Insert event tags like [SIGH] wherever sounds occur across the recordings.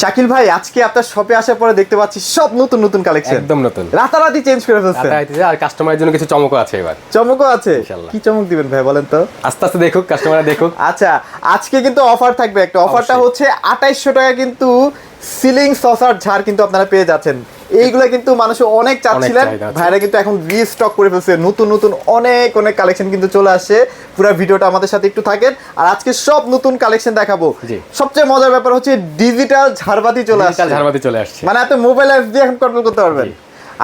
শাকিল ভাই আজকে আপনার শপে আসার পরে দেখতে পাচ্ছি সব নতুন নতুন কালেকশন একদম নতুন। রাতারাতি চেঞ্জ করে ফেলছেন রাতারাতি আর কাস্টমারের জন্য কিছু চমকও আছে এবার। চমকও আছে। কি চমক দিবেন ভাই বলেন তো? আস্তে আস্তে দেখুক কাস্টমার দেখুক। আচ্ছা আজকে কিন্তু অফার থাকবে একটা। অফারটা হচ্ছে আঠাইশশো টাকা কিন্তু সিলিং সসার ঝাড় কিন্তু আপনারা পেয়ে যাচ্ছেন। এইগুলো কিন্তু মানুষ অনেক চাচ্ছিলেন। ভাইরা কিন্তু এখন রিস্টক করে ফেলছে। নতুন নতুন অনেক অনেক কালেকশন কিন্তু চলে আসছে পুরো ভিডিওটা আমাদের সাথে একটু থাকেন। আর আজকে সব নতুন কালেকশন দেখাবো। সবচেয়ে মজার ব্যাপার হচ্ছে ডিজিটাল ঝাড়বাতি চলে আসছে। ঝাড়বাতি চলে আসছে। মানে আপনি মোবাইল অ্যাপ দিয়ে এখন কন্ট্রোল করতে পারবেন।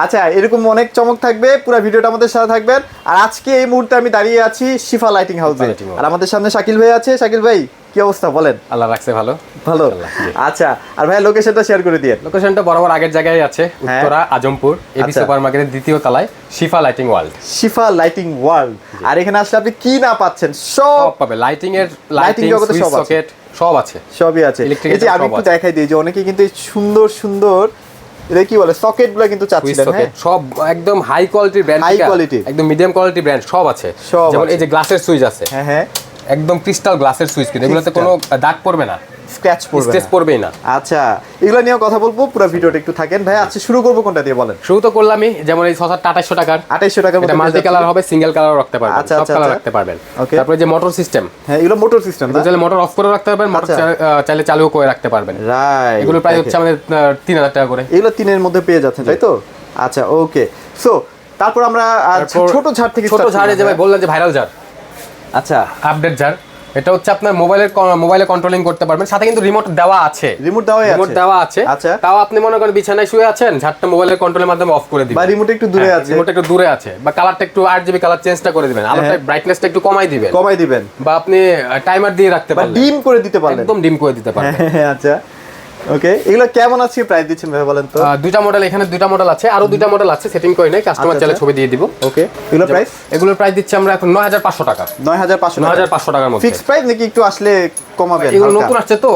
আচ্ছা এরকম অনেক চমক থাকবে। পুরো ভিডিওটা আমাদের সাথে থাকবেন। আর আজকে এই মুহূর্তে আমি দাঁড়িয়ে আছি শিফা লাইটিং হাউসে আর আমাদের সামনে শাকিল ভাই আছে। শাকিল ভাই কি অবস্থা বলেন? আল্লাহ রাখছে ভালো? ভালো। আচ্ছা আর ভাই লোকেশনটা শেয়ার করে দিয়ে। লোকেশনটা বরাবর আগের জায়গায় আছে হ্যাঁ। উত্তরা আজমপুর এবি আচ্ছা। সুপার মার্কেটের দ্বিতীয় তলায় Shifa lighting world Shifa lighting world আর এখানে আসলে আপনি কি না পাচ্ছেন? সব পাবে। লাইটিং এর লাইটিং জগতে সব আছে। সকেট সব আছে। সবই আছে। এই যে আমি একটু দেখাই দিই যে অনেকে কিন্তু সুন্দর সুন্দর এটা কি বলে সকেটগুলো কিন্তু চাচ্ছিলেন হ্যাঁ? সব একদম হাই কোয়ালিটির ব্র্যান্ড High quality। একদম মিডিয়াম কোয়ালিটি ব্র্যান্ড সব আছে। যেমন এই যে গ্লাসের সুইচ আছে। হ্যাঁ হ্যাঁ। একদম ক্রিস্টাল গ্লাসের সুইচ কিন্তু এগুলোতে কোনো দাগ পড়বে না। স্ক্র্যাচ পড়বে না। পড়বেই না। আচ্ছা এগুলো নিয়ে কথা বলব পুরো ভিডিওটা একটু থাকেন। ভাই আচ্ছা শুরু করব কোনটা দিয়ে বলেন? শুরু তো করলামই যেমন এই ছশো আঠাশশো টাকার। আঠাইশশো টাকার মধ্যে এটা মাল্টি কালার হবে সিঙ্গেল কালার রাখতে পারবেন আচ্ছা, আচ্ছা, কালার আচ্ছা। রাখতে পারবেন। Okay. তারপরে যে মোটর সিস্টেম হ্যাঁ এগুলো মোটর সিস্টেম না? চাইলে মোটর অফ করে রাখতে পারবেন মোটর আচ্ছা। চাইলে চালুও করে রাখতে পারবেন। রাইট এগুলোর প্রাইস হচ্ছে আমাদের তিন হাজার টাকা করে। এগুলো তিনের মধ্যে পেয়ে যাচ্ছেন তাই তো? আচ্ছা ওকে সো তারপর আমরা ছোট ঝাড় থেকে ছোট ঝাড়ে যে ভাই? বললেন যে ভাইরাল ঝাড়। আচ্ছা। আপডেট ঝাড় এটা হচ্ছে আপনার মোবাইলের মোবাইলে কন্ট্রোলিং করতে পারবেন। সাথে কিন্তু রিমোট দেওয়া আছে। রিমোট দেওয়াই রিমোট দেওয়া আছে। আচ্ছা। তাও আপনি মনে করেন বিছানায় শুয়ে আছেন ঝাড়টা মোবাইলের কন্ট্রোলের মাধ্যমে অফ করে দিবেন। বা রিমোট একটু দূরে আছে। রিমোট একটু দূরে আছে। বা কালারটা একটু আট জিবি কালার চেঞ্জটা করে দিবেন। আলোটা হ্যাঁ। ব্রাইটনেসটা একটু কমাই দিবেন। কমাই দিবেন। বা আপনি টাইমার দিয়ে রাখতে বা পারবেন ডিম করে দিতে পারলেন। একদম ডিম করে দিতে পারবেন। হ্যাঁ, আচ্ছা। ওকে এগুলো কেমন আছে প্রাইস দিচ্ছেন ভাই বলেন তো? দুইটা মডেল এখানে দুইটা মডেল আছে। আরও দুইটা মডেল আছে সেটিং করে নাই কাস্টমার আচ্ছা, চাইলে আচ্ছা। ছবি দিয়ে দিব। ওকে এগুলো প্রাইস এগুলোর প্রাইস দিচ্ছি আমরা এখন নয় হাজার পাঁচশো টাকা। নয় হাজার পাঁচশো নয় হাজার পাঁচশো টাকার মধ্যে। ফিক্স প্রাইস নাকি একটু আসলে কমাবেন এগুলো নতুন আসছে তো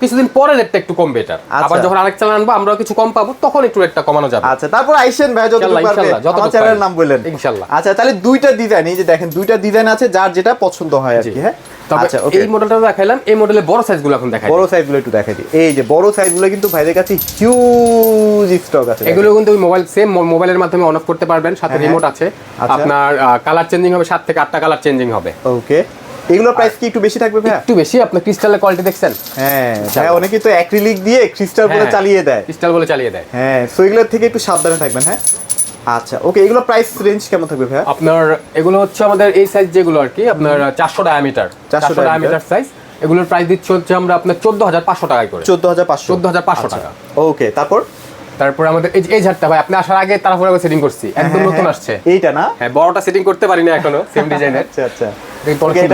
কিছুদিন পরে রেটটা একটু কমবে এটার। আচ্ছা। আবার যখন আরেক চালান আনব আমরা কিছু কম পাবো তখন একটু রেটটা কমানো যাবে। আচ্ছা তারপর আইসেন ভাই পারবে। ইনশাল্লাহ, চ্যানেলের নাম বললেন। ইনশাল্লাহ। আচ্ছা তাহলে দুইটা ডিজাইন এই যে দেখেন দুইটা ডিজাইন আছে যার যেটা পছন্দ হয় আর কি হ্যাঁ? আচ্ছা এই মডেলটা দেখাইলাম এই মডেলের বড় সাইজগুলো এখন দেখাই বড় সাইজগুলো একটু দেখাই দিই। এই যে বড় সাইজগুলো কিন্তু ভাইদের কাছে হিউজ স্টক আছে। এগুলো কিন্তু মোবাইল সেম মোবাইলের মাধ্যমে অন অফ করতে পারবেন সাথে হ্যাঁ, রিমোট আছে। আচ্ছা। আপনার কালার চেঞ্জিং হবে সাত থেকে আটটা কালার চেঞ্জিং হবে। ওকে এগুলোর প্রাইস কি একটু বেশি থাকবে ভাইয়া? একটু বেশি আপনি ক্রিস্টালের কোয়ালিটি দেখছেন? হ্যাঁ ভাই অনেকে তো অ্যাক্রিলিক দিয়ে ক্রিস্টাল বলে হ্যাঁ। চালিয়ে দেয়। ক্রিস্টাল বলে চালিয়ে দেয়। হ্যাঁ সো এগুলোর থেকে একটু সাবধানে থাকবেন হ্যাঁ? আচ্ছা ওকে এগুলো প্রাইস রেঞ্জ কেমন থাকবে ভাইয়া? আপনার এগুলো হচ্ছে আমাদের এই সাইজ যেগুলো আর কি আপনার চারশো ডায়ামিটার 400 চারশো ডায়ামিটার সাইজ এগুলোর প্রাইস দিচ্ছে হচ্ছে আমরা আপনার চোদ্দ হাজার পাঁচশো টাকায় করে। চোদ্দ হাজার পাঁচশো। চোদ্দ হাজার পাঁচশো টাকা। ওকে তারপর? তারপর আমাদের এই এই ঝাড়টা ভাই আপনি আসার আগে তারপরে সেটিং করছি একদম হ্যাঁ, নতুন হ্যাঁ, আসছে। এইটা না? হ্যাঁ বড়টা সেটিং করতে পারি না এখনও সেম ডিজাইনের [LAUGHS] আচ্ছা আচ্ছা।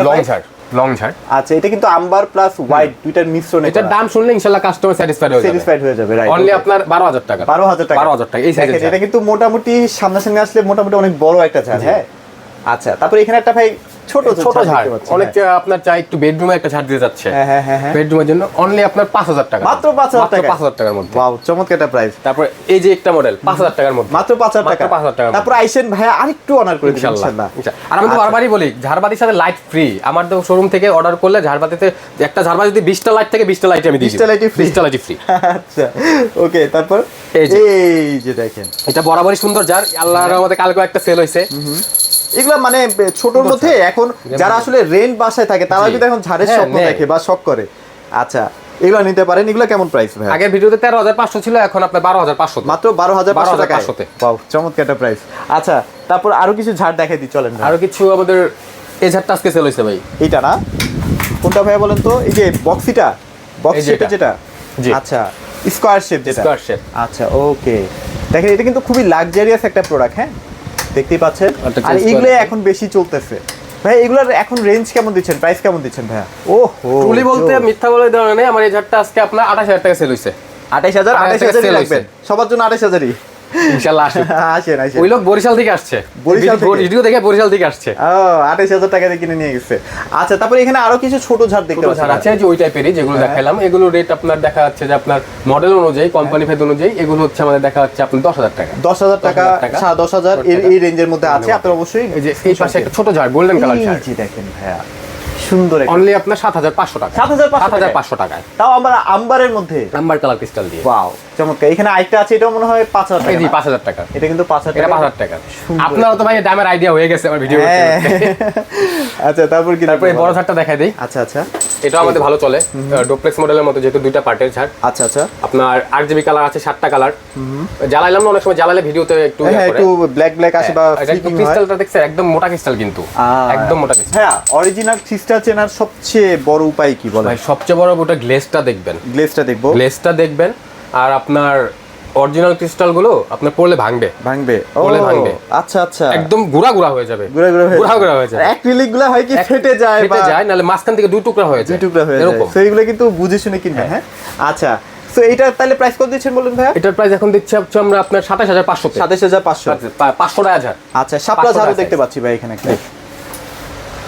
লং ঝাড়। লং ঝাড়। আচ্ছা এটা কিন্তু আম্বার প্লাস হোয়াইট দুইটার মিশ্রণ এটা দাম শুনলে ইনশাল্লাহ কাস্টমার স্যাটিসফাইড হয়ে যাবে। স্যাটিসফাইড হয়ে যাবে রাইট অনলি আপনার বারো হাজার টাকা। বারো হাজার টাকা। বারো হাজার টাকা এই সাইজের এটা কিন্তু মোটামুটি সামনাসামনি আসলে মোটামুটি অনেক বড় একটা ঝাড় হ্যাঁ? আচ্ছা তারপর এখানে একটা ভাই ছোট ছোট ঝাড়। অনেক হ্যাঁ। আপনার চাই একটু বেডরুমে একটা ঝাড় দিতে যাচ্ছে। হ্যাঁ হ্যাঁ হ্যাঁ বেডরুমের জন্য অনলি আপনার পাঁচ হাজার টাকা। মাত্র 5,000 টাকা? পাঁচ হাজার টাকার মধ্যে। ওয়াও চমৎকার একটা প্রাইস তারপর এই যে একটা মডেল পাঁচ হাজার টাকার মধ্যে। মাত্র পাঁচ হাজার টাকা। 5,000 টাকার তারপর আইসেন ভাইয়া আরেকটু অনার করে দিন ইনশাল্লাহ। আর আমি তো আচ্ছা। বারবারই বলি ঝাড়বাতির সাথে লাইট ফ্রি আমার তো শোরুম থেকে অর্ডার করলে ঝাড়বাতিতে একটা ঝাড়বাতি যদি বিশটা লাইট থেকে বিশটা লাইট আমি দিই 20টা lightই free? বিশটা লাইটই ফ্রি আচ্ছা ওকে তারপর? এই যে। দেখেন। এটা বরাবরই সুন্দর ঝাড়। আল্লাহর আমাদের কালকে একটা সেল হয়েছে এগুলো মানে ছোটর মধ্যে এখন যারা আসলে রেন্ট বাসায় থাকে তারা। যদি এখন ঝাড়ের হ্যাঁ, স্বপ্ন দেখে বা শখ করে আচ্ছা এগুলো নিতে পারেন এগুলো কেমন প্রাইস ভাই আগের ভিডিওতে তেরো হাজার পাঁচশো ছিল এখন আপনার বারো হাজার পাঁচশো মাত্র বারো হাজার পাঁচশো টাকা 12,500 তে। পাও চমৎকার একটা প্রাইস আচ্ছা তারপর আরও কিছু ঝাড় দেখাই দিই চলেন আরও কিছু আমাদের এই ঝাড়টা আজকে সেল হয়েছে ভাই। এইটা না? কোনটা ভাই বলেন তো? এই যে বক্সিটা বক্স এই যে শেপের এটা। যেটা? জি। আচ্ছা স্কোয়ার শেপ যেটা। Square shape। আচ্ছা ওকে দেখেন এটা কিন্তু খুবই লাক্সারিয়াস একটা প্রোডাক্ট হ্যাঁ? দেখতেই পাচ্ছেন? আর এগুলো এখন বেশি চলতেছে। ভাই এগুলার এখন রেঞ্জ কেমন দিচ্ছেন? প্রাইস কেমন দিচ্ছেন ভাইয়া? ও হো টুলি বলতে মিথ্যা বলে দেওয়া নেই। আমার এই ঝাড়টা আজকে আপনার আঠাশ হাজার টাকা সেল হয়েছে আঠাইশ হাজার 28,000 আঠাইশ হাজারই sale সবার জন্য আঠাইশ হাজারই। [LAUGHS] ইনশাল্লাহ আসেন আসেন। ওই লোক বরিশাল থেকে আসছে। বরিশাল ভিডিও দেখে বরিশাল থেকে আসছে। ও আঠাইশ হাজার টাকা দিয়ে কিনে নিয়ে গেছে। আচ্ছা তারপর এখানে আরও কিছু ছোট ঝাড় দেখতে পাচ্ছি আছে যে ওই টাইপেরই যেগুলো হ্যাঁ। দেখালাম। এগুলো রেট আপনার দেখা যাচ্ছে যে আপনার মডেল অনুযায়ী কোম্পানি ভেদ অনুযায়ী এগুলো হচ্ছে আমাদের দেখা যাচ্ছে আপনার দশ হাজার টাকা। দশ হাজার টাকা 10,000 দশ হাজার এর এই রেঞ্জের মধ্যে আছে আপনার অবশ্যই এই যে এই পাশে একটা ছোট ঝাড় গোল্ডেন কালার ঝাড়। দেখেন ভাইয়া। সুন্দর অনলি আপনার সাত হাজার পাঁচশো টাকা 7,500 সাত হাজার পাঁচশো টাকায়। তাও আমরা আম্বারের মধ্যে? নাম্বার কালার ক্রিস্টাল দিয়ে। ওয়াও চমৎকার। এখানে আরেকটা আছে এটাও মনে হয় পাঁচ হাজার টাকা। পাঁচ হাজার টাকা। এটা কিন্তু পাঁচ হাজার পাঁচ হাজার টাকা। আপনারা তো ভাই দামের আইডিয়া হয়ে গেছে আমার ভিডিও হ্যাঁ। [LAUGHS] আচ্ছা তারপর কি তারপরে বড় ঝাড়টা দেখাই দিই। আচ্ছা আচ্ছা। এটাও আমাদের ভালো চলে। ডোপ্লেক্স মডেলের মতো যেহেতু দুইটা পার্টের ঝাড় আচ্ছা আচ্ছা। আপনার আট জিবি কালার আছে সাতটা কালার জ্বালাইলাম না অনেক সময় জ্বালালে ভিডিওতে একটু ইয়ে হ্যাঁ। একটু ব্ল্যাক ব্ল্যাক আসে বা হ্যাঁ, এটা একদম ক্রিস্টালটা দেখছেন একদম মোটা ক্রিস্টাল কিন্তু। একদম মোটা ক্রিস্টাল হ্যাঁ অরিজিনাল ক্রিস্টাল চেনার সবচেয়ে বড় উপায় কি বলে ভাই সবচেয়ে বড় ওটা গ্লেসটা দেখবেন। গ্লেজটা দেখব। গ্লেসটা দেখবেন আর আপনার অরিজিনাল ক্রিস্টালগুলো আপনার পড়লে ভাঙবে। ভাঙবে। বলে ভাঙবে। আচ্ছা আচ্ছা। একদম গুড়া গুড়া হয়ে যাবে। গুড়া গুড়া হয়ে গুড়া গুড়া হয়ে যাবে। অ্যাক্রিলিকগুলা হয় কি ফেটে যায় ফেটে যায় নাহলে মাঝখান থেকে দুই টুকরা হয়ে যায়। দুই টুকরা হয়ে যায়। তো কিন্তু বুঝে শুনে কিনবেন হ্যাঁ। আচ্ছা। তো এটা তাহলে প্রাইস কত দিচ্ছেন বলুন ভাই এটার প্রাইস এখন দিচ্ছে হচ্ছে আমরা আপনার সাতাশ হাজার পাঁচশো সাতাশ হাজার পাঁচশো। পাঁচশো টাকা হাজার। আচ্ছা শাপলা 500 ঝাড়ু দেখতে পাচ্ছি ভাই এখানে একটা।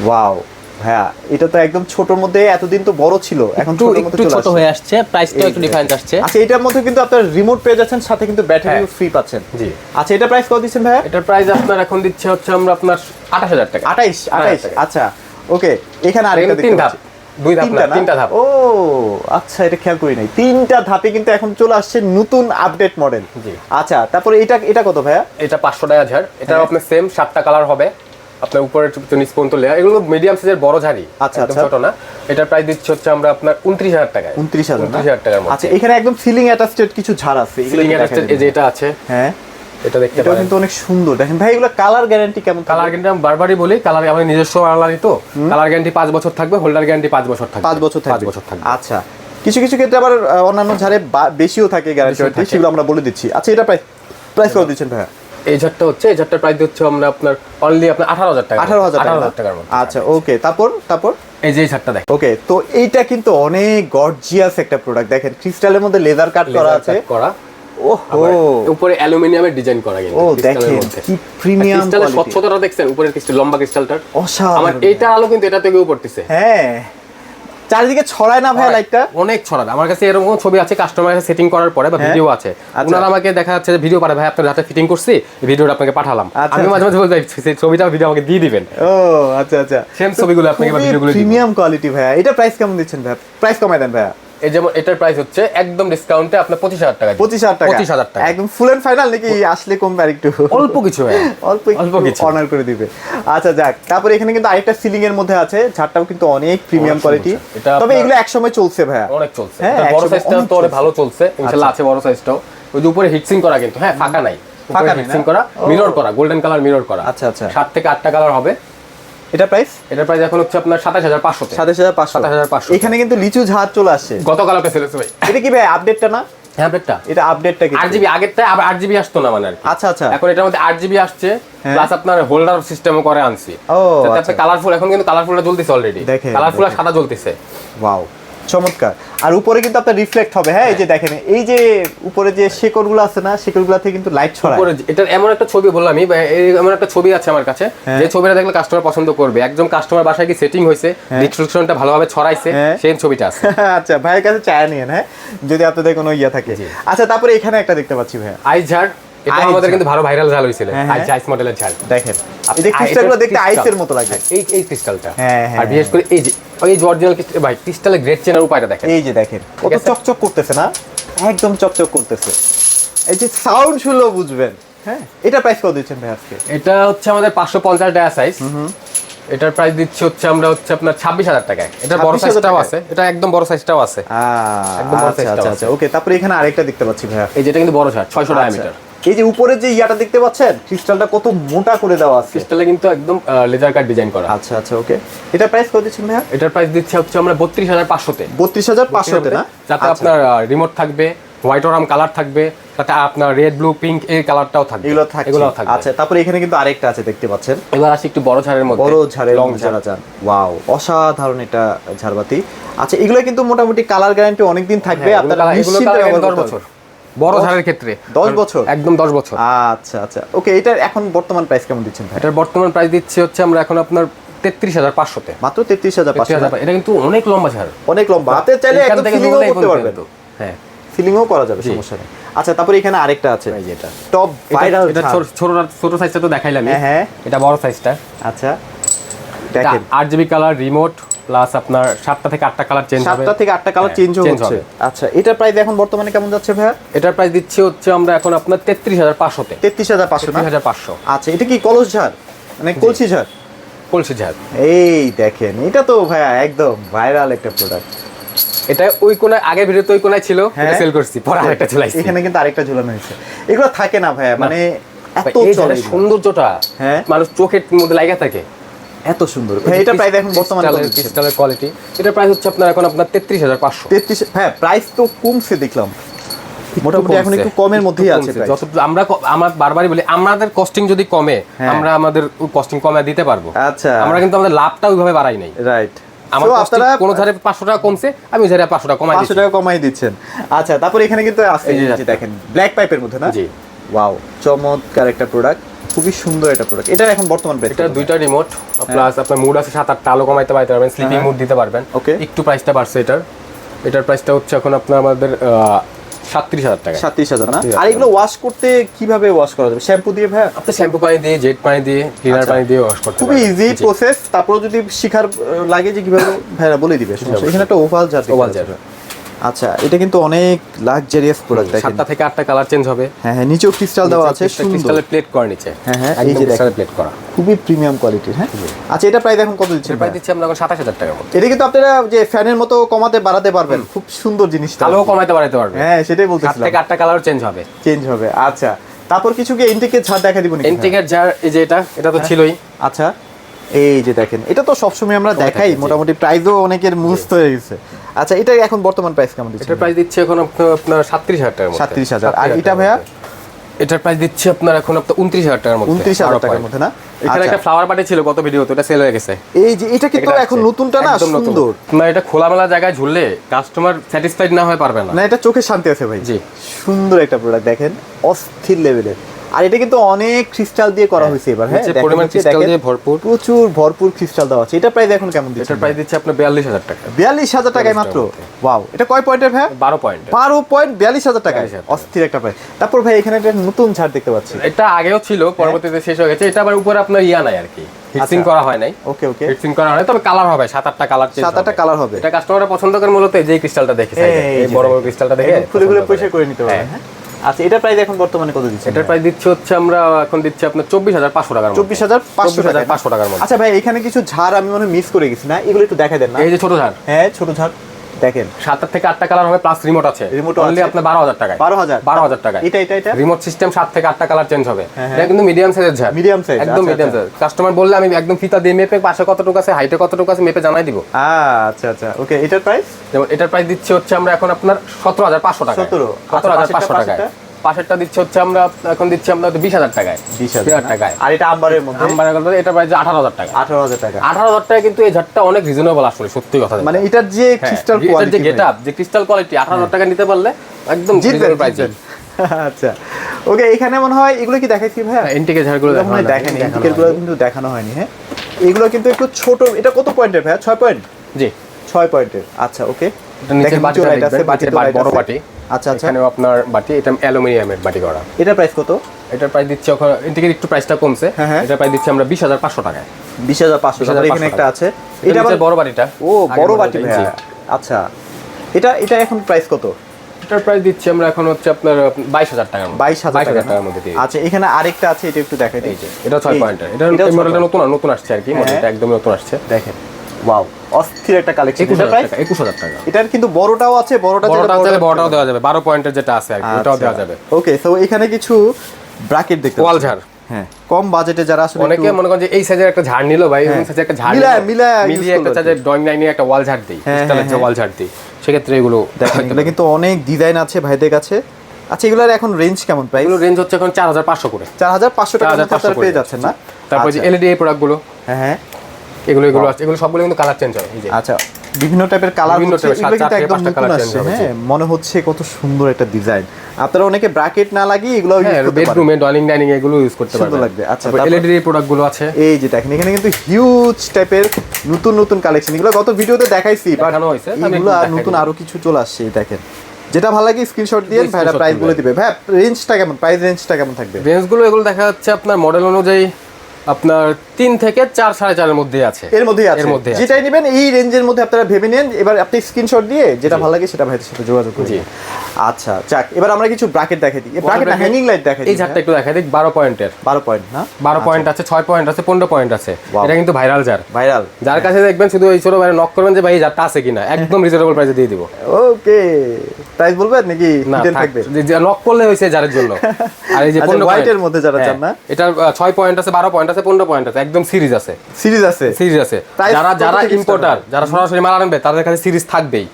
ওয়াও হ্যাঁ এটা তো একদম ছোটর মধ্যে এতদিন তো বড় ছিল এখন একটু একটু ছোট হয়ে আসছে প্রাইসটাও একটু ডিফারেন্স আসছে আচ্ছা এটার মধ্যে কিন্তু আপনার রিমোট পেয়ে যাচ্ছেন সাথে কিন্তু ব্যাটারি হ্যাঁ। ফ্রি পাচ্ছেন জি। আচ্ছা এটা প্রাইস কত দিচ্ছেন ভাইয়া এটার প্রাইস আপনার এখন দিচ্ছে হচ্ছে আমরা আপনার আঠাশ হাজার টাকা আঠাইশ আঠাইশ টাকা। আচ্ছা ওকে এখানে আরেকটা দেখতে পাচ্ছি। দুই ধাপ তিনটা না না? তিনটা ধাপ ও আচ্ছা এটা খেয়াল করি নাই তিনটা ধাপে কিন্তু এখন চলে আসছে নতুন আপডেট মডেল জি। আচ্ছা তারপরে এটা এটা কত ভাইয়া এটা পাঁচশো টাকা ঝাড় এটা হ্যাঁ। আপনার সেম সাতটা কালার হবে আপনার উপরে নিচ পর্যন্ত লেয়ার এগুলো মিডিয়াম সাইজের বড় ঝাড়ি আচ্ছা, একদম আচ্ছা। ছোট না। এটার প্রাইস দিচ্ছে হচ্ছে আমরা আপনার উনত্রিশ হাজার টাকায়। উনত্রিশ হাজার উনত্রিশ হাজার টাকার মধ্যে। আচ্ছা এখানে একদম সিলিং অ্যাটাচড কিছু ছাড় আছে সিলিং দেখাই এই যে এটা আছে হ্যাঁ। এটা দেখতে পারেন। কিন্তু অনেক সুন্দর। দেখেন ভাই এগুলো কালার গ্যারান্টি কেমন কালার গ্যারান্টি আমি বারবারই বলি কালার আমাদের নিজস্ব আলাদা তো। কালার গ্যারান্টি পাঁচ বছর থাকবে হোল্ডার গ্যারান্টি পাঁচ বছর থাকবে। পাঁচ বছর থাকবে। পাঁচ বছর থাকবে। আচ্ছা কিছু কিছু ক্ষেত্রে আবার অন্যান্য ঝাড়ে বেশিও থাকে গ্যারান্টি থাকে। সেগুলো আমরা বলে দিচ্ছি। আচ্ছা এটা প্রাইস প্রাইস কত দিচ্ছেন ভাইয়া? এই ঝাড়টা হচ্ছে এই ঝাড়টার প্রাইস হচ্ছে আমরা আপনার অনলি আপনার আঠারো হাজার টাকা। আঠারো হাজার আঠারো হাজার টাকার আচ্ছা ওকে তারপর তারপর? এই যে এই দেখ ওকে তো এইটা কিন্তু অনেক গর্জিয়াস একটা প্রোডাক্ট দেখেন ক্রিস্টালের মধ্যে লেদার কাট করা আছে। করা। উপরে অ্যালুমিনিয়ামের ডিজাইন করা কিন্তু ও দেখেন কি প্রিমিয়াম ক্রিস্টালের স্বচ্ছতাটা দেখছেন উপরের ক্রিস্টাল লম্বা ক্রিস্টালটার আমার এইটার আলো কিন্তু এটা থেকেও পড়তেছে। হ্যাঁ। চারিদিকে ছড়ায় না ভাই লাইটটা অনেক ছড়ায় আমার কাছে এরকম ছবি আছে কাস্টমার সেটিং করার পরে বা হ্যাঁ। ভিডিও আছে। আচ্ছা। ওনারা আমাকে দেখা যাচ্ছে ভিডিও পারে ভাই আপনার রাতে ফিটিং করছি ভিডিওটা আপনাকে পাঠালাম। আচ্ছা, আমি আচ্ছা। মাঝে মাঝে বলতে সেই ছবিটা ভিডিও আমাকে দিয়ে দিবেন। ও আচ্ছা আচ্ছা। সেম ছবিগুলো আপনাকে ভিডিওগুলো। প্রিমিয়াম কোয়ালিটি ভাই এটা প্রাইস কেমন দিচ্ছেন ভাই প্রাইস কমাই দেন ভাইয়া। এই যেমন এটার প্রাইস হচ্ছে একদম ডিসকাউন্টে আপনার পঁচিশ হাজার টাকা পঁচিশ হাজার টাকা। পঁচিশ হাজার টাকা। একদম ফুল এন্ড ফাইনাল নাকি আসলে কমবে আর [LAUGHS] একটু অল্প কিছু অল্প অল্প কিছু। অনার করে দিবে। আচ্ছা যাক। তারপরে এখানে কিন্তু আরেকটা সিলিং এর মধ্যে আছে। ছাদটাও কিন্তু অনেক প্রিমিয়াম কোয়ালিটি তবে এগুলো একসময় চলছে ভাইয়া। অনেক চলছে। হ্যাঁ, বড় সাইজটা তো অনেক ভালো চলছে। ইনশাআল্লাহ আছে বড় সাইজটাও ওই যে উপরে হিটসিং করা কিন্তু। হ্যাঁ ফাঁকা নাই। ফাঁকা হিটসিং করা। মিরর করা গোল্ডেন কালার মিরর করা। আচ্ছা, আচ্ছা। সাত থেকে আটটা কালার হবে। এটা প্রাইস এটা প্রাইস এখন হচ্ছে আপনার সাতাশ হাজার পাঁচশো সাতাশ হাজার পাঁচশো। 27,500 এখানে কিন্তু লিচু ঝাড় চলে আসছে গতকাল ওকে ফেলেছে ভাই। এটা কি ভাই আপডেটটা না? হ্যাঁ আপডেটটা এটা আপডেটটা কি? আর জিবি আগেরটা আবার আট জিবি আসতো না মানে আচ্ছা আচ্ছা। এখন এটার মধ্যে আট জিবি আসছে হ্যাঁ। প্লাস আপনার হোল্ডার সিস্টেমও করে আনছি। ও, আচ্ছা। কালারফুল এখন কিন্তু কালারফুলটা জ্বলতেছে অলরেডি কালারফুল আর সাদা জ্বলতেছে। ওয়াও চমৎকার। আর উপরে কিন্তু আপনার রিফ্লেক্ট হবে। হ্যাঁ এই যে দেখেন এই যে উপরে যে শেকড়গুলো আছে না শেকড়গুলোতে কিন্তু লাইট ছড়ায়। উপরে এটার এমন একটা ছবি বললাম আমি এমন একটা ছবি আছে আমার কাছে। হ্যাঁ। যে ছবিটা দেখলে কাস্টমার পছন্দ করবে। একজন কাস্টমার বাসায় কি সেটিং হয়েছে? ডিসক্রিপশনটা ভালোভাবে ছড়াইছে হ্যাঁ। সেই ছবিটা আছে। [LAUGHS] আচ্ছা ভাইয়ের কাছে চায় নিয়ে হ্যাঁ। যদি আপনাদের কোনো ইয়া থাকে। আচ্ছা তারপরে এখানে একটা দেখতে পাচ্ছি ভাই আইস ঝাড় এটা আমাদের কিন্তু ভালো ভাইরাল ঝাল হয়েছিল। আইস আইস মডেলের ঝাড় দেখেন। এই যে ক্রিস্টালগুলো দেখতে আইসের মতো লাগে। এই এই ক্রিস্টালটা হ্যাঁ, হ্যাঁ, আর বিশেষ করে এই যে এই যে অরিজিনাল ভাই ক্রিস্টালের গ্রেড চেনার উপায়টা দেখেন। এই যে দেখেন কত চকচক করতেছে না? একদম চকচক করতেছে। এই যে সাউন্ড শুনলেও বুঝবেন। হ্যাঁ। এটা প্রাইস কত দিচ্ছেন ভাই আজকে? এটা হচ্ছে আমাদের পাঁচশো পঞ্চাশ টাকা সাইজ এটার প্রাইস দিচ্ছি হচ্ছে আমরা হচ্ছে আপনার ছাব্বিশ হাজার টাকায়। এটা বড় 26,000 সাইজটাও আছে। এটা একদম বড় সাইজটাও আছে। একদম বড় আচ্ছা size-টাও আচ্ছা। আছে। আচ্ছা ওকে তারপরে এখানে আরেকটা দেখতে পাচ্ছি ভাইয়া। এই যেটা কিন্তু বড় ঝাড় ছয়শো আচ্ছা। ডায়ামিটার এই যে উপরে যে ইয়াটা দেখতে পাচ্ছেন ক্রিস্টালটা কত মোটা করে দেওয়া আছে। ক্রিস্টালে কিন্তু একদম লেজার কাট ডিজাইন করা। আচ্ছা আচ্ছা ওকে এটা প্রাইস কত দিচ্ছেন ভাইয়া? এটার প্রাইস দিচ্ছে হচ্ছে আমরা বত্রিশ হাজার পাঁচশোতে। বত্রিশ হাজার পাঁচশোতে না? যাতে আচ্ছা, আপনার রিমোট থাকবে হোয়াইট ওরাম কালার থাকবে তাতে আপনার রেড ব্লু পিঙ্ক এই কালারটাও থাকবে। এগুলো থাকছে। এগুলো থাকবে। আচ্ছা তারপরে এখানে কিন্তু আরেকটা আছে দেখতে পাচ্ছেন। এবার আসি একটু বড় ঝাড়ের মধ্যে। বড় ঝাড়ের লং ঝাড়া। যান ওয়াও অসাধারণ এটা ঝাড়বাতি। আচ্ছা এগুলো কিন্তু মোটামুটি কালার গ্যারান্টি অনেকদিন থাকবে। হ্যাঁ, আপনারা এগুলো নিশ্চিন্তে কালার ব্যবহার করতে বছর। বড় ঝাড়ের ক্ষেত্রে। দশ বছর? একদম দশ বছর। আচ্ছা আচ্ছা। ওকে এটা এখন বর্তমান প্রাইস কেমন দিচ্ছেন ভাই? এটার বর্তমান প্রাইস দিচ্ছে হচ্ছে আমরা এখন আপনার তেত্রিশ হাজার পাঁচশোতে। মাত্র তেত্রিশ হাজার পাঁচশো এটা কিন্তু অনেক লম্বা ঝাড় অনেক লম্বা। হাতে চাইলে একদম ফিলিংও করতে পর্যন্ত। পারবেন। হ্যাঁ। ফিলিংও করা যাবে সমস্যা নেই। আচ্ছা তারপরে এখানে আরেকটা আছে। এই যে এটা। টপ ভাইরাল এটা ছোট ছোট সাইজটা তো দেখাইলাম হ্যাঁ, হ্যাঁ। এটা বড় সাইজটা আচ্ছা। দেখেন। আট জিবি কালার রিমোট প্লাস আপনার সাতটা থেকে আটটা কালার চেঞ্জ হবে। সাতটা থেকে আটটা কালার হ্যাঁ, চেঞ্জ হচ্ছে। আচ্ছা এটার প্রাইস এখন বর্তমানে কেমন যাচ্ছে ভাইয়া? এটার প্রাইস দিচ্ছি হচ্ছে আমরা এখন আপনার তেত্রিশ হাজার পাঁচশোতে তেত্রিশ হাজার পাঁচশো না? তেত্রিশ হাজার পাঁচশো। আচ্ছা এটা কি কলস ঝাড়? মানে কলসি ঝাড়? কলসি ঝাড়। এই দেখেন এটা তো ভাইয়া একদম ভাইরাল একটা প্রোডাক্ট এটা ওই কোনায় আগের ভিডিওতে ওই কোনায় ছিল হ্যাঁ। সেল করছি পরে আরেকটা চলাইছি এখানে কিন্তু আরেকটা ঝুলানো হয়েছে। এগুলো থাকে না ভাইয়া মানে এত সৌন্দর্যটা হ্যাঁ। মানুষ চোখের মধ্যে লাগা থাকে এত সুন্দর। এটা প্রাইস এখন বর্তমানে ক্রিস্টালের কোয়ালিটি এটা প্রাইস হচ্ছে আপনার এখন আপনার তেত্রিশ হাজার পাঁচশো। তেত্রিশ হ্যাঁ প্রাইস তো কমছে দেখলাম। মোটামুটি এখন একটু কমের মধ্যেই আছে যত আমরা আমরা বারবারই বলি আমাদের কস্টিং যদি কমে হ্যাঁ। আমরা আমাদের কস্টিং কমে দিতে পারব। আচ্ছা। আমরা কিন্তু আমাদের লাভটা ওইভাবে বাড়াই নাই। রাইট আমার costing কোনো ধারে পাঁচশো টাকা কমছে আমি ধারে পাঁচশো টাকা কমাই পাঁচশো টাকা কমাই দিচ্ছেন। আচ্ছা তারপর এখানে কিন্তু আছে। দেখেন ব্ল্যাক পাইপের মধ্যে না? জি। ওয়াও চমৎকার একটা প্রোডাক্ট খুবই সুন্দর একটা প্রোডাক্ট এটা এখন বর্তমান প্রাইস এটা দুইটা রিমোট প্লাস আপনার মুড আছে সাত আটটা আলো কমাইতে পারতে পারবেন স্লিপিং হ্যাঁ। মুড দিতে পারবেন। ওকে একটু প্রাইসটা বাড়ছে এটার। এটার প্রাইসটা হচ্ছে এখন আপনার আমাদের সাতত্রিশ হাজার টাকা সাতত্রিশ হাজার না? আর এগুলো ওয়াশ করতে কীভাবে ওয়াশ করা যাবে? শ্যাম্পু দিয়ে ভাই আপনি শ্যাম্পু পানি দিয়ে জেট পানি দিয়ে ক্লিনার আচ্ছা। পানি দিয়ে ওয়াশ করতে খুবই ইজি প্রসেস তারপর যদি শিখার লাগে যে কীভাবে ভাইরা বলে দিবে এখানে একটা ওভাল জার Oval jar। আচ্ছা এটা কিন্তু অনেক লাক্সারিয়াস প্রোডাক্ট দেখেন। সাতটা থেকে আটটা কালার চেঞ্জ হবে। হ্যাঁ হ্যাঁ নিচেও ক্রিস্টাল দেওয়া আছে সুন্দর। ক্রিস্টালের প্লেট করা নিচে। হ্যাঁ, হ্যাঁ, এই যে দেখেন। ক্রিস্টালের প্লেট করা। খুবই প্রিমিয়াম কোয়ালিটির হ্যাঁ? আচ্ছা এটা প্রাইস এখন কত দিচ্ছেন প্রাইস ভাই? দিচ্ছি আমরা এখন সাতাশ হাজার টাকা মতো এটা কিন্তু আপনারা যে ফ্যানের মতো কমাতে বাড়াতে পারবেন খুব সুন্দর জিনিসটা। আলো কমাতে বাড়াতে পারবেন হ্যাঁ সেটাই সাত বলতেছিলাম। থেকে আটটা কালার চেঞ্জ হবে। চেঞ্জ হবে আচ্ছা। তারপর কিছু কি ইনটেকের ছাড় দেখা দিব নাকি? এনটিকের যার এই যে এটা এটা হ্যাঁ। তো ছিলই। আচ্ছা। এই যে দেখেন এটা তো সবসময় আমরা দেখাই মোটামুটি প্রাইসও অনেকের মুস্ত হয়ে গেছে। আচ্ছা এটা এখন বর্তমান প্রাইস কেমন দিচ্ছেন এটার প্রাইস দিচ্ছে এখন আপনার- সাতত্রিশ হাজার টাকার মধ্যে। 37,000 আর এটা ভাইয়া? এটার প্রাইস দিচ্ছে আপনার এখন আপনার উনত্রিশ হাজার টাকার মধ্যে। উনত্রিশ হাজার টাকার মধ্যে না? এখানে আচ্ছা। একটা ফ্লাওয়ার বাটি ছিল গত ভিডিওতে ওটা সেল হয়ে গেছে। এই যে এটা কিন্তু এটা এখন নতুনটা না? সুন্দর। না এটা খোলামেলা জায়গায় ঝুললে কাস্টমার স্যাটিসফাইড না হয়ে পারবে না। না এটা চোখে শান্তি আছে ভাই। জি। সুন্দর একটা প্রোডাক্ট দেখেন অস্থির লেভেলের আর এটা কিন্তু অনেক ক্রিস্টাল দিয়ে করা হয়েছে এবার হ্যাঁ পরিমাণ ক্রিস্টাল দিয়ে ভরপুর। প্রচুর ভরপুর ক্রিস্টাল দেওয়া আছে। এটা প্রাইস এখন কেমন দিচ্ছে এটার প্রাইস দিচ্ছে আপনার বিয়াল্লিশ হাজার টাকা। বিয়াল্লিশ হাজার টাকায় মাত্র? ওয়াও এটা কয় পয়েন্টের ভাই? বারো পয়েন্ট বারো পয়েন্ট বিয়াল্লিশ হাজার টাকায়? 42,000 টাকা। অস্থির একটা প্রাইস তারপর ভাই এখানে একটা নতুন ছাড় দেখতে পাচ্ছি। এটা আগেও ছিল পরবর্তীতে শেষ হয়ে গেছে। এটা আবার উপরে আপনার ইয়া নাই আর কি। হিটসিং আচ্ছা। করা হয় নাই। ওকে ওকে হিটসিং করা হয় তবে কালার হবে সাত আটটা কালার সাত আটটা কালার হবে। এটা কাস্টমাররা পছন্দ করে মূলত এই যে ক্রিস্টালটা দেখে এই বড় বড়। ক্রিস্টালটা দেখে খুলে খুলে পরিষ্কার করে। নিতে পারবেন হ্যাঁ। আচ্ছা এটা প্রাইস এখন বর্তমানে কত দিচ্ছে এটা প্রাইস দিচ্ছে হচ্ছে আমরা এখন দিচ্ছি আপনার চব্বিশ হাজার পাঁচশো টাকার চব্বিশ হাজার পাঁচশো হাজার পাঁচশো টাকার আচ্ছা ভাই এখানে কিছু ঝাড় আমি মনে মিস করে গেছি না? এগুলো একটু দেখা দেন না? এই যে ছোট ঝাড়। হ্যাঁ ছোট ঝাড়। দেখেন। সাতটা থেকে আটটা কালার হবে প্লাস রিমোট আছে। রিমোট অনলি আপনার বারো হাজার টাকায়। বারো হাজার। বারো হাজার টাকায়। এটা এটা এটা? রিমোট সিস্টেম সাত থেকে আটটা কালার চেঞ্জ হবে। হ্যাঁ, হ্যাঁ। এটা কিন্তু মিডিয়াম সাইজের ঝাড়। মিডিয়াম সাইজ একদম মিডিয়াম। সাইজ কাস্টমার বললে আমি একদম ফিতা দিয়ে মেপে পাশে কতটুকু আছে হাইটে কতটুকু আছে মেপে জানাই দিব। আচ্ছা আচ্ছা। ওকে এটার প্রাইস যেমন এটার প্রাইস দিচ্ছে হচ্ছে আমরা এখন আপনার সতেরো হাজার পাঁচশো টাকা 17 সতেরো হাজার আচ্ছা, পাঁচশো টাকা পাশেরটা দিচ্ছে হচ্ছে আমরা এখন দিচ্ছি আমরা বিশ হাজার টাকায়। বিশ হাজার টাকায়। আর এটা আম্বারের মধ্যে? আমার এটা প্রাইস আঠারো হাজার টাকা। আঠারো হাজার টাকা। আঠারো হাজার টাকা কিন্তু এই ঝাড়টা অনেক রিজনেবল আসলে সত্যি কথা মানে এটার যে হ্যাঁ, ক্রিস্টাল এটার যে কোয়ালিটি গেট আপ যে ক্রিস্টাল কোয়ালিটি আঠারো হাজার টাকা নিতে পারলে একদম জিতবেন প্রাইস [LAUGHS] আচ্ছা। ওকে এখানে মনে হয় এগুলো কি দেখাইছি ভাইয়া? এনটিকে ঝাড়গুলো এগুলো মনে হয় দেখানি গুলো কিন্তু দেখানো হয়নি হ্যাঁ। এগুলো কিন্তু একটু ছোট এটা কত পয়েন্টের ভাইয়া? ছয় পয়েন্ট জি। ছয় পয়েন্টের আচ্ছা ওকে। এটা আছে, বাটি, বড় বাটি। আচ্ছা আচ্ছা। এখানেও আপনার বাটি এটা অ্যালুমিনিয়ামের বাটি করা। এটা প্রাইস কত? এটার প্রাইস দিচ্ছে ওখানে এনটিকে একটু প্রাইসটা কমছে। প্রাইস দিচ্ছি আমরা বিশ হাজার পাঁচশো টাকায়। বিশ হাজার পাঁচশো তারপরে এখানে একটা আছে। এটা এটা আবার নিচের বড় বাটিটা। ও বড় বাটি আচ্ছা। এটা এটা এখন প্রাইস কত? এটার প্রাইস দিচ্ছি আমরা এখন হচ্ছে আপনার বাইশ হাজার টাকার বাইশ হাজার টাকা টাকার মধ্যে আচ্ছা এখানে আরেকটা আছে এটা একটু দেখাই দিই। এটা ছয় এটা মডেলটা নতুন নতুন আসছে আর কি। হ্যাঁ। মডেলটা নতুন আসছে। দেখেন। ওয়াও অস্থির একটা কালেকশন এটা প্রাইস টাকা এটার কিন্তু বড়টাও আছে বড়টা যেটা বড়টা বড়টা বড়টাও দেওয়া যাবে বারো পয়েন্টের যেটা আছে ওটাও দেওয়া যাবে। ওকে এখানে কিছু দেখতে ওয়াল ঝাড়। হ্যাঁ কম বাজেটে যারা আসলে অনেকে মনে করেন যে এই সাইজের একটা ঝাড় নিলো ভাই হ্যাঁ। ওই সাইজের একটা ঝাড় মিলায়- নিলো, মিলায় একটা চাইলে ড্রয়িং লাইনে একটা ওয়াল ঝাড় দিই হ্যাঁ, যে হ্যাঁ, ওয়াল ঝাড় দিই সেক্ষেত্রে এগুলো [LAUGHS] এগুলো কিন্তু অনেক ডিজাইন আছে ভাইদের কাছে। আচ্ছা এগুলোর এখন রেঞ্জ কেমন প্রাইস এগুলো রেঞ্জ হচ্ছে এখন চার হাজার পাঁচশো করে। চার হাজার পাঁচশো টাকা পেয়ে যাচ্ছেন না? তারপর যে আচ্ছা। এলইডি এই প্রোডাক্টগুলো হ্যাঁ হ্যাঁ। এগুলো এগুলো আছে এগুলো সবগুলো কিন্তু কালার চেঞ্জ হয় এই যে। আচ্ছা বিভিন্ন টাইপের কালার বিভিন্ন একদম নতুন আসছে হ্যাঁ মনে হচ্ছে কত সুন্দর একটা ডিজাইন আপনারা অনেকে ব্রাকেট না লাগিয়ে এগুলো ইউজ হ্যাঁ বেডরুমে ডাইনিং ডাইনিং এগুলো ইউজ করতে পারবেন। লাগবে। আচ্ছা, এলইডি প্রোডাক্টগুলো আছে। এই যে দেখেন এখানে কিন্তু হিউজ টাইপের নতুন নতুন কালেকশন এগুলো গত ভিডিওতে দেখাইছি দেখানো হয়েছে, এগুলো আর নতুন আরও কিছু চলে আসছে দেখেন। যেটা ভালো লাগে স্ক্রিনশট দিয়ে ভাইরা প্রাইস বলে। দিবে। ভাই রেঞ্জটা কেমন? প্রাইস রেঞ্জটা কেমন থাকবে? রেঞ্জগুলো এগুলো দেখা যাচ্ছে আপনার মডেল অনুযায়ী আপনার তিন থেকে চার সাড়ে চারের মধ্যে আছে। এর মধ্যেই আছে। এর মধ্যে আছে। যেটাই নেবেন এই রেঞ্জের মধ্যে আপনারা ভেবে নেন। এবার আপনি স্ক্রিনশট দিয়ে যেটা ভালো লাগে সেটা ভাইদের সাথে যোগাযোগ করুন আচ্ছা যাক এবার আমরা কিছু ব্র্যাকেট দেখাই দিই। ব্র্যাকেট হ্যাঙ্গিং লাইট দেখাই এই ঝাড়টা একটু দেখাই দিই বারো পয়েন্টের বারো পয়েন্ট না? বারো পয়েন্ট আছে ছয় পয়েন্ট আছে পনেরো পয়েন্ট আছে। এটা কিন্তু ভাইরাল জার ভাইরাল যার কাছে দেখবেন শুধু এই ছোট ভাই নক করবেন যে ভাই জারটা আছে কিনা? একদম রিজনেবল প্রাইসে দিয়ে দিব। ওকে। প্রাইস বলবেন নাকি থাক- থাকবে? নক করলে হয়েছে জারের জন্য। আর এই যে আচ্ছা, পনেরো এর মধ্যে যারা চান না? হ্যাঁ, এটা ছয় পয়েন্ট আছে বারো পয়েন্ট আছে পনেরো পয়েন্ট আছে একদম সিরিজ আছে। সিরিজ আছে? সিরিজ আছে। যারা যারা ইম্পোর্টার যারা সরাসরি মাল আনবে তাদের কাছে সিরিজ থাকবেই।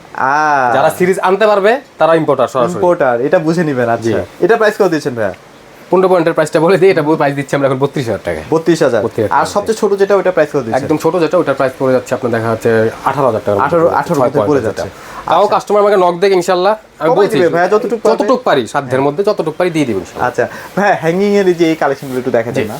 যারা সিরিজ আনতে পারবে তারা ইম্পোর্টার সরাসরি। ইম্পোর্টার এটা বুঝে নিবেন আচ্ছা। এটা প্রাইস কত দিচ্ছেন ভাইয়া? পনেরো পয়েন্টের প্রাইসটা বলে দিই এটা প্রাইস দিচ্ছি আমরা এখন বত্রিশ হাজার টাকা বত্রিশ হাজার। আর সবচেয়ে ছোট যেটা ওটা প্রাইস দিচ্ছেন? একদম ছোট যেটা ওটার প্রাইস পড়ে যাচ্ছে আপনার দেখা যাচ্ছে আঠারো হাজার টাকা 18 18 মধ্যে পড়ে যাচ্ছে। তাও কাস্টমার আমাকে নক দেখ ইনশাল্লাহ আমি বলছি ভাইয়া, যতটুকু। যতটুকু পারি সাধ্যের মধ্যে যতটুকু পারি দিয়ে দিবেন আচ্ছা। ভাইয়া হ্যাঙ্গিং এর যে এই কালেকশনগুলো একটু দেখা যায় না?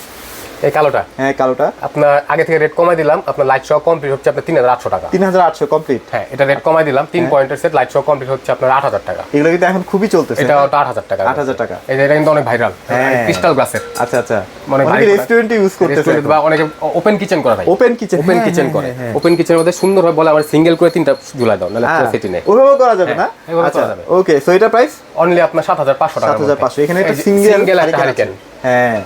এই কালোটা? হ্যাঁ কালোটা। আপনার আগে থেকে রেট কমাই দিলাম আপনার লাইট সহ কমপ্লিট হচ্ছে আপনার তিন হাজার আটশো টাকা। তিন হাজার আটশো কমপ্লিট হ্যাঁ এটা রেট কমাই দিলাম তিন পয়েন্টের সেট লাইট সহ কমপ্লিট হচ্ছে আপনার আট হাজার টাকা। এগুলো কিন্তু এখন খুবই চলতেছে। এটা আট হাজার টাকা। 8,000 টাকা। এটা কিন্তু অনেক ভাইরাল হ্যাঁ। ক্রিস্টাল গ্লাসের আচ্ছা আচ্ছা। মানে রেস্টুরেন্টে ইউজ করতেছে বা অনেকে ওপেন কিচেন করা ভাই। ওপেন কিচেন ওপেন কিচেন করে। ওপেন কিচেনের মধ্যে সুন্দর হয় বলে আমার সিঙ্গেল করে তিনটা ঝুলাই দাও নাহলে পুরো সেটি নেই। ওভাবে করা যাবে না? হ্যাঁ, আচ্ছা ওকে সো এটা প্রাইস অনলি আপনার সাত হাজার পাঁচশো টাকা সাত হাজার পাঁচশো। এখানে একটা সিঙ্গেল সিঙ্গেল একটা হ্যাঁ।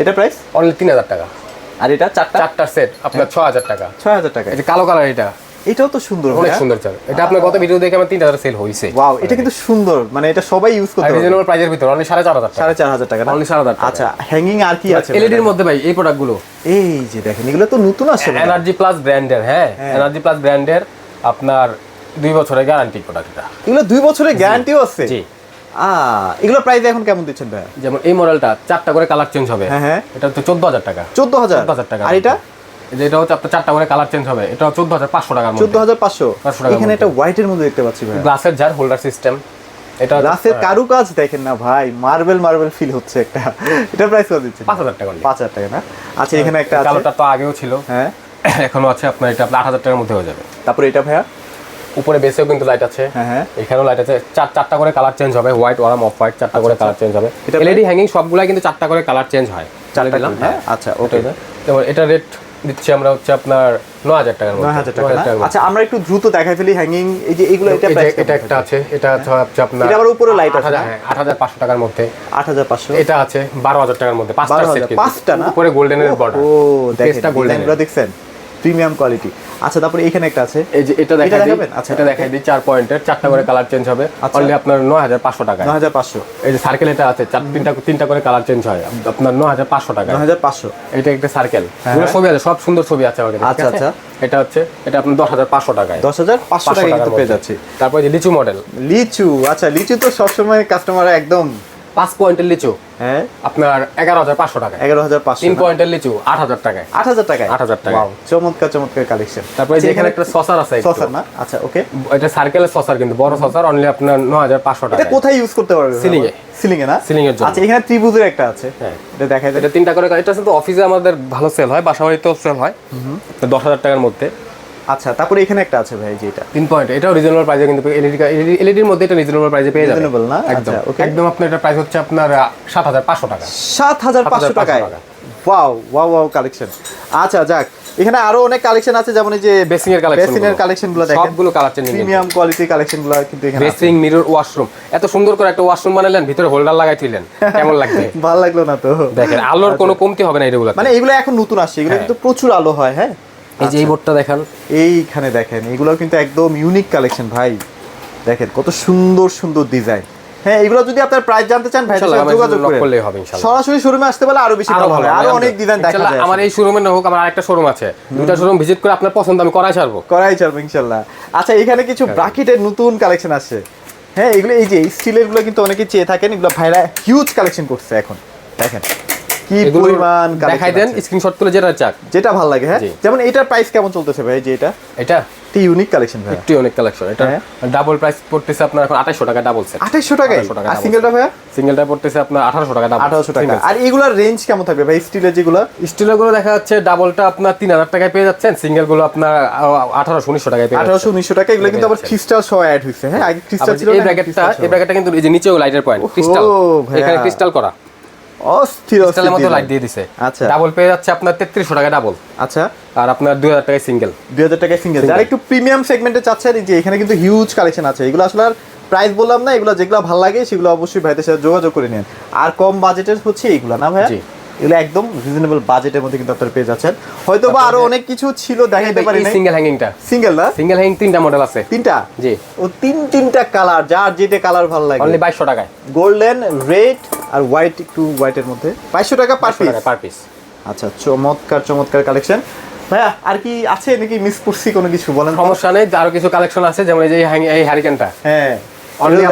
এটা প্রাইস অনলি তিন হাজার টাকা। আর এটা চারটা? চারটার সেট আপনার ছ হাজার টাকা। ছয় হাজার টাকা যে কালো কালার এটা। এটাও তো সুন্দর অনেক সুন্দর চাল এটা আপনার গত ভিডিও দেখে আমার তিন হাজার সেল হয়েছে ওয়াও এটা কিন্তু সুন্দর। মানে এটা সবাই ইউজ করতে পারবে। রিজনেবল প্রাইজের ভিতর অনলি সাড়ে চার হাজার টাকা। সাড়ে চার হাজার টাকা Only 4,500 টাকা। আচ্ছা হ্যাঙ্গিং আর কি আছে? এলইডির মধ্যে ভাই এই প্রোডাক্টগুলো এই যে দেখেন এগুলো তো নতুন আসছে এনার্জি প্লাস ব্র্যান্ডের হ্যাঁ। এনার্জি প্লাস ব্র্যান্ডের আপনার দুই বছরের গ্যারান্টি প্রোডাক্ট এটা। এগুলো দুই বছরের গ্যারান্টিও আছে? জি। এগুলো প্রাইস এখন কেমন দিচ্ছেন ভাই যেমন এই মডেলটা চারটা করে কালার চেঞ্জ হবে। হ্যাঁ, হ্যাঁ। এটা হচ্ছে চোদ্দ হাজার টাকা। চোদ্দ হাজার চোদ্দ হাজার টাকা। আর এটা? যে এটা হচ্ছে আপনার চারটা করে কালার চেঞ্জ হবে। এটা চোদ্দ হাজার পাঁচশো টাকার চোদ্দ মধ্যে। হাজার পাঁচশো? 500 টাকার এখানে। একটা হোয়াইটের মধ্যে দেখতে পাচ্ছি ভাই গ্লাসের জার হোল্ডার সিস্টেম এটা গ্লাসের কারুকাজ দেখেন না ভাই। মার্বেল মার্বেল ফিল হচ্ছে একটা। এটা প্রাইস কত দিচ্ছেন? পাঁচ হাজার টাকা। পাঁচ হাজার টাকা না? আচ্ছা এখানে একটা কালোটা তো আগেও ছিল। হ্যাঁ। এখনও আছে আপনার এটা আট হাজার টাকার মধ্যে হয়ে যাবে। তারপরে এটা ভাইয়া? উপরে বেসেও কিন্তু লাইট আছে। হ্যাঁ হ্যাঁ। এখানেও লাইট আছে। চার চারটা করে কালার চেঞ্জ হবে। হোয়াইট ওয়ারাম অফ হোয়াইট চারটা করে কালার চেঞ্জ হবে। এলইডি হ্যাঙ্গিং সবগুলাই কিন্তু চারটা করে কালার চেঞ্জ হয়। চারটা দিলাম হ্যাঁ? আচ্ছা, okay. যেমন এটা রেট দিচ্ছি আমরা হচ্ছে আপনার নয় হাজার টাকার মধ্যে। নয় হাজার টাকা না? 9,000 টাকার মধ্যে। আচ্ছা আমরা একটু দ্রুত দেখাই ফেলি হ্যাঙ্গিং এই যে এগুলো এটা এটা একটা আছে। এটা হচ্ছে আপনার এটা আবার উপরে লাইট আছে? আট হাজার পাঁচশো টাকার মধ্যে। আট হাজার পাঁচশো। এটা আছে বারো হাজার টাকার মধ্যে পাঁচটা পাঁচটা না? উপরে গোল্ডেনের বর্ডার ও দেখেন golden দেখছেন? Premium quality. আচ্ছা তারপরে এখানে একটা আছে। এই যে এটা দিই। দেখাবেন? আচ্ছা। এটা দেখাই দিই চার পয়েন্টের। চারটা করে কালার চেঞ্জ হবে। আচ্ছা। অনলি আপনার নয় হাজার পাঁচশো টাকা নয় হাজার পাঁচশো। এই যে সার্কেল এটা আছে চার তিনটা তিনটা করে কালার চেঞ্জ হয়। আপনার নয় হাজার পাঁচশো টাকা নয় হাজার পাঁচশো। এটা একটা সার্কেল হ্যাঁ। ছবি আছে সব সুন্দর ছবি আছে ঠিক আচ্ছা, আচ্ছা। এটা হচ্ছে এটা আপনার দশ হাজার পাঁচশো টাকায়। দশ হাজার পাঁচশো টাকা কিন্তু পেয়ে। যাচ্ছি। তারপরে যে লিচু মডেল লিচু আচ্ছা লিচু তো সবসময় কাস্টমাররা একদম পাঁচ পয়েন্টের লিচু। হ্যাঁ। আপনার এগারো হাজার পাঁচশো টাকায় এগারো হাজার পাঁচশো তিন পয়েন্টের লিচু আট হাজার টাকায়। আট হাজার টাকায়? 8,000 টাকায়। Wow, চমৎকার চমৎকার কালেকশন তারপরে যে এখানে একটা সসার আছে। সসার না? আচ্ছা ওকে এটা সার্কেলের সসার কিন্তু বড় সসার অনলি আপনার নয় হাজার পাঁচশো টাকা কোথায় ইউজ করতে পারবে Ceiling এ। সিলিং এ না? Ceiling এর জন্য। আচ্ছা এখানে ত্রিভুজের একটা আছে। হ্যাঁ। এটা দেখাই দেয় এটা তিনটা করে এটা কিন্তু অফিসে আমাদের ভালো সেল হয় বাসা বাড়িতেও সেল হয় দশ হাজার টাকার মধ্যে। আচ্ছা তারপরে এখানে একটা আছে ভাই যে এটা তিন পয়েন্ট এটাও রিজনেবল প্রাইসে কিন্তু এলইডি এলইডির মধ্যে এটা রিজনেবল প্রাইসে পেয়ে যাবেন Reasonable না? একদম। আচ্ছা, okay. একদম আপনার এটা প্রাইস হচ্ছে আপনার সাত হাজার পাঁচশো টাকা। সাত হাজার পাঁচশো 7,500 টাকায়। টাকা। ওয়াও ওয়াও ওয়াও কালেকশন আচ্ছা যাক। এখানে আরও অনেক কালেকশন আছে যেমন এই যে বেসিং এর কালেকশন বেসিং এর কালেকশনগুলো দেখেন। সবগুলো কালার চেঞ্জিং প্রিমিয়াম কোয়ালিটি কালেকশনগুলো কিন্তু এখানে। বেসিং মিরর ওয়াশরুম এত সুন্দর করে একটা ওয়াশরুম বানালেন ভিতরে হোল্ডার লাগাই তুইলেন কেমন লাগবে [LAUGHS] ভালো লাগল না তো। দেখেন আলোর কোনো কমতি হবে না এগুলো মানে এগুলো এখন নতুন আসছে এগুলো হ্যাঁ। কিন্তু প্রচুর আলো হয় হ্যাঁ? এই যে এই বোর্ডটা দেখান। এইখানে দেখেন এগুলো কিন্তু একদম ইউনিক কালেকশন ভাই। দেখেন কত সুন্দর সুন্দর ডিজাইন হ্যাঁ এগুলো যদি আপনার প্রাইস জানতে চান ভাই ইনশাআল্লাহ, আমার যোগাযোগ করেন করলেই হবে ইনশাআল্লাহ। সরাসরি শোরুমে আসতে পারলে আরও বেশি ভালো হবে আরও অনেক ডিজাইন দেখা ইনশাআল্লাহ, যায় আমার এই শোরুমে না হোক আমার আরেকটা শোরুম আছে। দুটা শোরুম ভিজিট করে আপনার পছন্দ আমি করাই ছাড়বো। করাই চলবে ইনশাল্লাহ। আচ্ছা এখানে কিছু ব্রাকেটের নতুন কালেকশন আসছে হ্যাঁ এগুলো এই যে স্টিলেরগুলো কিন্তু অনেকে চেয়ে থাকেন এগুলো ভাইরা হিউজ কালেকশন করছে এখন। দেখেন কি পরিমাণ দেখাই দেন স্ক্রিনশট তুলে যেটা চাক। যেটা ভালো লাগে হ্যাঁ? যেমন এটার প্রাইস কেমন চলতেছে ভাই যে এটা? এটা? একটি ইউনিক কালেকশন ভাই একটু অনেক কালেকশন এটা হ্যাঁ। ডাবল প্রাইস পড়তেছে আপনার এখন আঠাশশো টাকা ডাবল সেট আঠাইশশো টাকায়? 2800 টাকা আর সিঙ্গেলটা ভাইয়া? সিঙ্গেলটা পড়তেছে আপনার আঠারোশো টাকা ডাবল আঠারোশো টাকা। আর এগুলোর রেঞ্জ কেমন থাকবে ভাই স্টিলের যেগুলো? স্টিলেরগুলো দেখা যাচ্ছে ডাবলটা আপনার তিন হাজার টাকায় পেয়ে যাচ্ছেন সিঙ্গেলগুলো আপনার আঠারোশো উনিশশো টাকায় পেয়ে আঠারোশো উনিশশো টাকা এগুলো কিন্তু আবার। ক্রিস্টাল সহ অ্যাড হয়েছে হ্যাঁ? আগে ক্রিস্টাল ছিল এই ব্র্যাকেটটা এই ব্র্যাকেটটা কিন্তু এই যে নিচেও লাইটের পয়েন্ট ক্রিস্টাল এখানে ক্রিস্টাল করা। অস্থির অস্থির মতো লাইট দিয়ে দিছে। আচ্ছা। ডাবল পেয়ে যাচ্ছে আপনার তেত্রিশশো টাকা ডাবল আচ্ছা। আর আপনার দুই হাজার টাকায় সিঙ্গেল দুই হাজার টাকায় সিঙ্গেল যারা একটু প্রিমিয়াম সেগমেন্টে চাচ্ছেন এই যে এখানে কিন্তু হিউজ কালেকশন আছে। এগুলো আসলে আর প্রাইস বললাম না এগুলো যেগুলো ভালো লাগে সেগুলো অবশ্যই ভাইদের সাথে যোগাযোগ করে নেন। আর কম বাজেটের হচ্ছে এইগুলো না ভাই। এগুলো একদম রিজনেবল বাজেটের মধ্যে কিন্তু আপনারা পেয়ে যাচ্ছেন। হয়তো বা আরও অনেক কিছু ছিল দেখাইতে পারি না সিঙ্গেল হ্যাঙ্গিংটা সিঙ্গেল না? সিঙ্গেল হ্যাঙ্গিং তিনটা মডেল আছে। তিনটা? জি। ও তিন তিনটা কালার যার যেটা কালার ভালো লাগে। অনলি বাইশশো টাকায়। গোল্ডেন রেড আর হোয়াইট একটু হোয়াইটের মধ্যে। বাইশশো টাকা পার পিস পার পিস আচ্ছা চমৎকার চমৎকার কালেকশন ভাইয়া আর কি আছে নাকি মিস করছি কোনো কিছু বলেন সমস্যা নেই আরও কিছু কালেকশন আছে যেমন এই যে এই এই হ্যারিকেনটা হ্যাঁ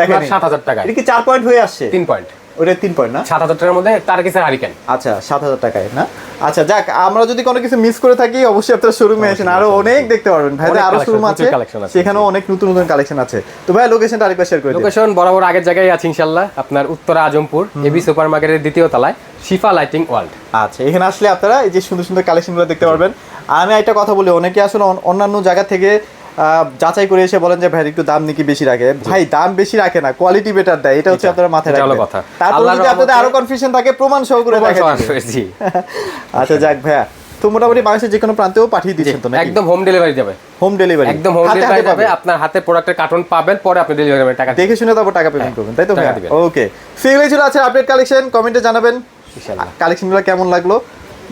দেখেন। 7,000 টাকায়। এটা কি চার পয়েন্ট হয়ে আসছে? তিন পয়েন্ট ওটা তিন পয়েন্ট না? সাত হাজার টাকার মধ্যে তার কিছু হারিকেন আচ্ছা সাত হাজার টাকায় না? আচ্ছা যাক আমরা যদি কোনো কিছু মিস করে থাকি অবশ্যই আপনারা শোরুমে আসেন আরও অনেক দেখতে পারবেন। অনেক আরও শোরুম আছে। সেখানেও অনেক নতুন নতুন কালেকশন আছে। তো ভাই লোকেশনটা আরেকবার শেয়ার করে লোকেশন বরাবর আগের জায়গায় আছে ইনশাল্লাহ আপনার উত্তরা আজমপুর এবি সুপার মার্কেটের দ্বিতীয় তলায় শিফা লাইটিং ওয়ার্ল্ড আচ্ছা এখানে আসলে আপনারা এই যে সুন্দর সুন্দর কালেকশনগুলো দেখতে পারবেন। আমি একটা কথা বলি অনেকে আসলে অন্যান্য জায়গা থেকে যাচাই করে এসে বলেন যে ভাই একটু দাম নাকি বেশি রাখে? ভাই দাম বেশি রাখে না কোয়ালিটি বেটার দেয় এটা হচ্ছে আপনারা মাথায় রাখবেন। কথা। তারপর যদি আপনাদের আরও কনফিউশন থাকে প্রমাণ সহ করে দেখা দিবে। [LAUGHS] আচ্ছা যাক ভাইয়া। তো মোটামুটি বাংলাদেশের যে কোনো প্রান্তেও পাঠিয়ে দিচ্ছেন তো একদম হোম ডেলিভারি যাবে। হোম ডেলিভারি একদম হোম ডেলিভারি যাবে আপনার হাতে প্রোডাক্টের কার্টন পাবেন পরে আপনি ডেলিভারি করবেন টাকা দেখে শুনে তারপর টাকা পেমেন্ট করবেন তাই তো ভাইয়া। ওকে সেগুলো ছিল আছে আপডেট কালেকশন কমেন্টে জানাবেন। কালেকশনগুলো কেমন লাগল?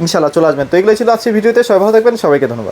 ইনশাল্লাহ চলে আসবেন। তো এগুলো ছিল আজকে ভিডিওতে। সবাই ভালো থাকবেন। সবাইকে ধন্যবাদ।